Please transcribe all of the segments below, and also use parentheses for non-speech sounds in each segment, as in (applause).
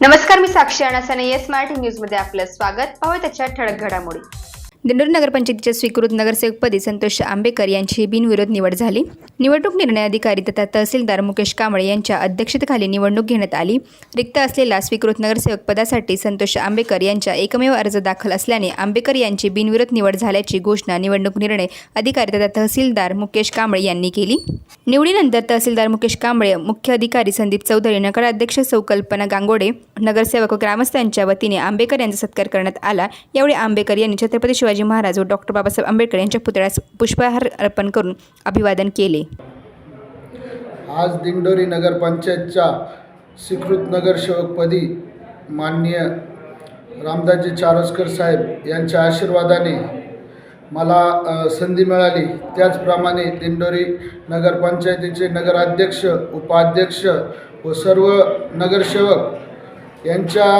नमस्कार मी साक्षी अणासाने येस मराठी न्यूजमध्ये आपलं स्वागत. पाहूया त्याच्या ठळक घडामोडी. दिंडोरी नगरपंचायतीच्या स्वीकृत नगरसेवकपदी संतोष आंबेकर यांची बिनविरोध निवड झाली. निवडणूक निर्णय अधिकारी तथा तहसीलदार मुकेश कांबळे यांच्या अध्यक्षतेखाली निवडणूक घेण्यात आली. रिक्त असलेल्या स्वीकृत नगरसेवक पदासाठी संतोष आंबेकर यांच्या एकमेव अर्ज दाखल असल्याने आंबेकर यांची बिनविरोध निवड झाल्याची घोषणा निवडणूक निर्णय अधिकारी तथा तहसीलदार मुकेश कांबळे यांनी केली. निवडीनंतर तहसीलदार मुकेश कांबळे मुख्य अधिकारी संदीप चौधरी नगराध्यक्ष सौकल्पना गांगोडे नगरसेवक व ग्रामस्थांच्या वतीने आंबेकर यांचा सत्कार करण्यात आला. यावेळी आंबेकर यांनी छत्रपती शिवाजी महाराज व डॉक्टर बाबासाहेब आंबेडकर यांच्या पुतळ्यास पुष्पहार अर्पण करून अभिवादन केले. आज दिंडोरी नगरपंचायतच्या स्वीकृत नगरसेवकपदी माननीय रामदासजी चारोस्कर साहेब यांच्या आशीर्वादाने मला संधी मिळाली. त्याचप्रमाणे दिंडोरी नगरपंचायतीचे नगराध्यक्ष उपाध्यक्ष व सर्व नगरसेवक यांच्या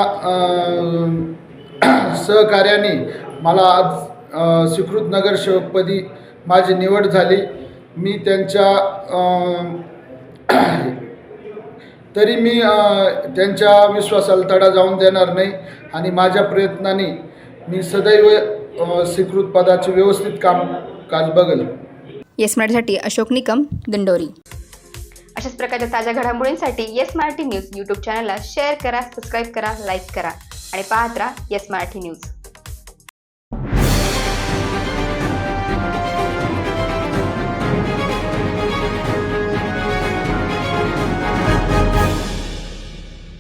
सहकार्याने मला आज स्वीकृत नगरसेवकपदी माझी निवड झाली. मी त्यांच्या (clears throat) तरी मी त्यांच्या विश्वासाला तडा जाऊन देणार नाही आणि माझ्या प्रयत्नाने मी सदैव स्वीकृत पदाचे व्यवस्थित काम काज बघेल. येस मराठीसाठी अशोक निकम दिंडोरी अशाच प्रकारच्या ताज्या घडामोडींसाठी येस मराठी न्यूज यूट्यूब चॅनलला शेअर करा सबस्क्राईब करा लाईक करा आणि पाहत राहा येस मराठी न्यूज